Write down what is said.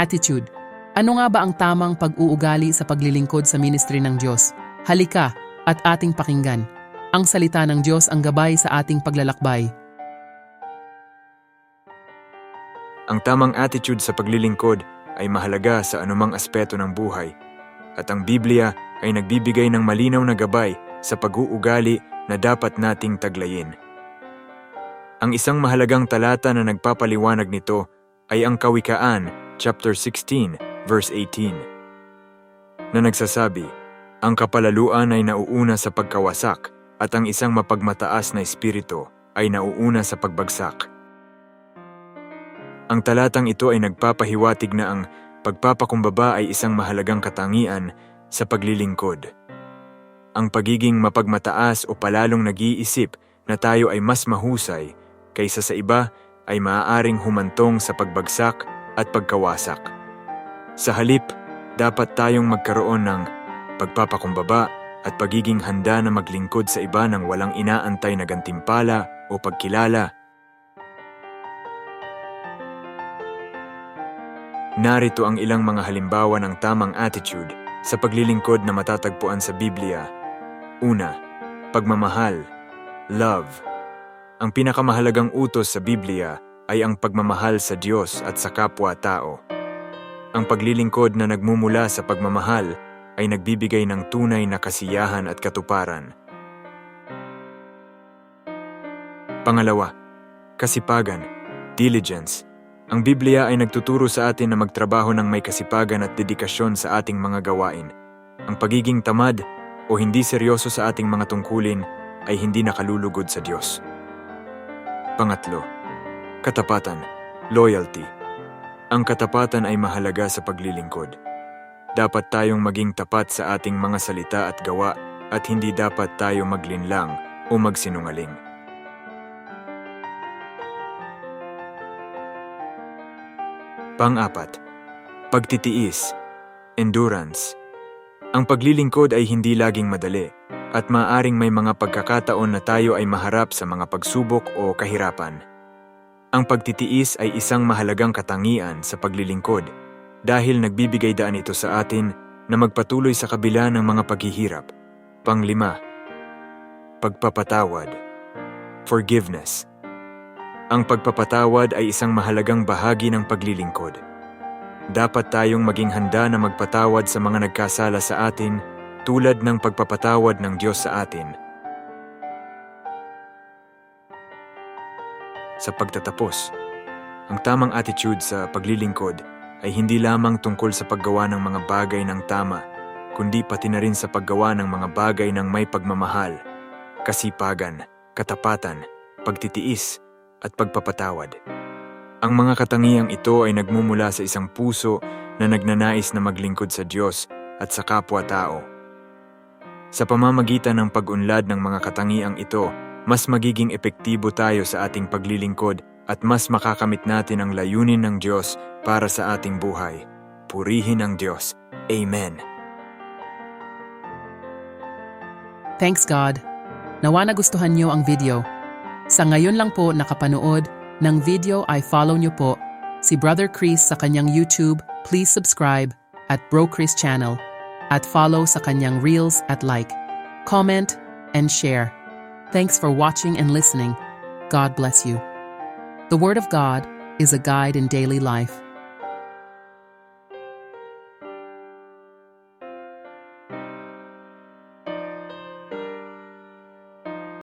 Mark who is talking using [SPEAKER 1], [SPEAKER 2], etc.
[SPEAKER 1] Attitude. Ano nga ba ang tamang pag-uugali sa paglilingkod sa ministry ng Diyos? Halika at ating pakinggan. Ang salita ng Diyos ang gabay sa ating paglalakbay.
[SPEAKER 2] Ang tamang attitude sa paglilingkod ay mahalaga sa anumang aspeto ng buhay. At ang Biblia ay nagbibigay ng malinaw na gabay sa pag-uugali na dapat nating taglayin. Ang isang mahalagang talata na nagpapaliwanag nito ay ang Kawikaan, chapter 16, verse 18, na nagsasabi, Ang kapalaluan ay nauuna sa pagkawasak at ang isang mapagmataas na espiritu ay nauuna sa pagbagsak. Ang talatang ito ay nagpapahiwatig na ang pagpapakumbaba ay isang mahalagang katangian sa paglilingkod. Ang pagiging mapagmataas o palalong nag-iisip na tayo ay mas mahusay kaysa sa iba ay maaaring humantong sa pagbagsak at pagkawasak. Sa halip, dapat tayong magkaroon ng pagpapakumbaba at pagiging handa na maglingkod sa iba ng walang inaantay na gantimpala o pagkilala Narito ang ilang mga halimbawa ng tamang attitude sa paglilingkod na matatagpuan sa Biblia. Una, pagmamahal, love. Ang pinakamahalagang utos sa Biblia ay ang pagmamahal sa Diyos at sa kapwa-tao. Ang paglilingkod na nagmumula sa pagmamahal ay nagbibigay ng tunay na kasiyahan at katuparan. Pangalawa, kasipagan, diligence, ang Biblia ay nagtuturo sa atin na magtrabaho ng may kasipagan at dedikasyon sa ating mga gawain. Ang pagiging tamad o hindi seryoso sa ating mga tungkulin ay hindi nakalulugod sa Diyos. Pangatlo, katapatan, loyalty. Ang katapatan ay mahalaga sa paglilingkod. Dapat tayong maging tapat sa ating mga salita at gawa at hindi dapat tayo maglinlang o magsinungaling. Pang-apat, pagtitiis, endurance. Ang paglilingkod ay hindi laging madali at maaring may mga pagkakataon na tayo ay maharap sa mga pagsubok o kahirapan. Ang pagtitiis ay isang mahalagang katangian sa paglilingkod dahil nagbibigay daan ito sa atin na magpatuloy sa kabila ng mga paghihirap. Panglima, pagpapatawad, forgiveness. Ang pagpapatawad ay isang mahalagang bahagi ng paglilingkod. Dapat tayong maging handa na magpatawad sa mga nagkasala sa atin tulad ng pagpapatawad ng Diyos sa atin. Sa pagtatapos, ang tamang attitude sa paglilingkod ay hindi lamang tungkol sa paggawa ng mga bagay ng tama, kundi pati na rin sa paggawa ng mga bagay ng may pagmamahal, kasipagan, katapatan, pagtitiis, at pagpapatawad. Ang mga katangiang ito ay nagmumula sa isang puso na nagnanais na maglingkod sa Diyos at sa kapwa-tao. Sa pamamagitan ng pag-unlad ng mga katangiang ito, mas magiging epektibo tayo sa ating paglilingkod at mas makakamit natin ang layunin ng Diyos para sa ating buhay. Purihin ang Diyos. Amen.
[SPEAKER 1] Thanks God. Nawa nagustuhan niyo ang video. Sa ngayon lang po nakapanood ng video ay follow niyo po si Brother Chris sa kanyang YouTube. Please subscribe at Bro Chris channel at follow sa kanyang Reels at like, comment, and share. Thanks for watching and listening. God bless you. The Word of God is a guide in daily life.